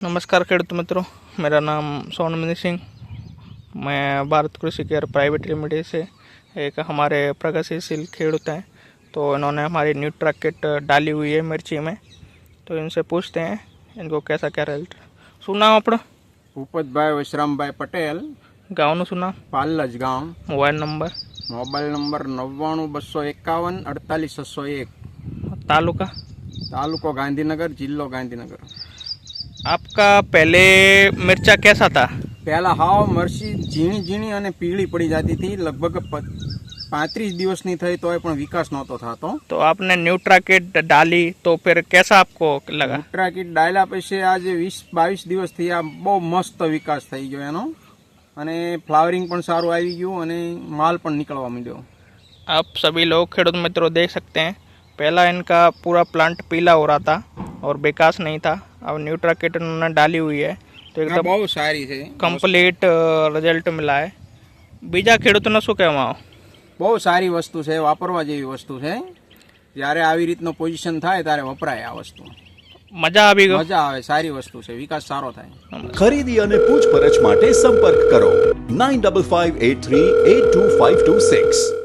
नमस्कार खेडूत मित्रों मेरा नाम सोनमणि सिंह मैं भारत कृषि केयर प्राइवेट लिमिटेड से एक हमारे प्रगतिशील खेडूत हैं तो इन्होंने हमारी न्यूट्रा किट डाली हुई है मिर्ची में तो इनसे पूछते हैं इनको कैसा क्या रिजल्ट શું નામ આપણો ભૂપતભાઈ વિશ્રામભાઈ પટેલ ગામનું શું નામ પાલજ ગામ મોબાઈલ નંબર મોબાઈલ નંબર નવ્વાણું બસો એકાવન અડતાલીસ છસો એક તાલુકા તાલુકો ગાંધીનગર જિલ્લો ગાંધીનગર आपका पहले मिर्चा कैसा था પહેલાં હાવ મરસી ઝીણી ઝીણી અને પીળી પડી જતી હતી લગભગ પાંત્રીસ દિવસની થઈ તોય પણ વિકાસ નહોતો થતો तो आपने न्यूट्रा किट डाली तो फिर कैसा आपको लगा ઉટરા કીટ ડાયલા પછી આજે વીસ બાવીસ દિવસથી આ બહુ મસ્ત વિકાસ થઈ ગયો એનો અને ફ્લાવરિંગ પણ સારું આવી ગયું અને માલ પણ નીકળવા માંડ્યો आप सभी लोग खेडूत मित्रों देख सकते हैं पहला इनका पूरा प्लांट पीला हो रहा था और विकास नहीं था अब न्यूट्रा किट उन्होंने डाली हुई है तो આ एकदम બહુ સારી છે કમ્પ્લીટ રિઝલ્ટ મિલા है બીજા ખેડૂતોને શું કહેવા આવો બહુ સારી વસ્તુ છે વાપરવા જેવી વસ્તુ છે જ્યારે આવી રીતનો પોઝિશન થાય ત્યારે વપરાય આ વસ્તુ મજા આવી ગયો મજા આવે સારી વસ્તુ છે વિકાસ સારો થાય ખરીદી અને પૂછપરછ માટે સંપર્ક કરો nine double five eight three eight two five two six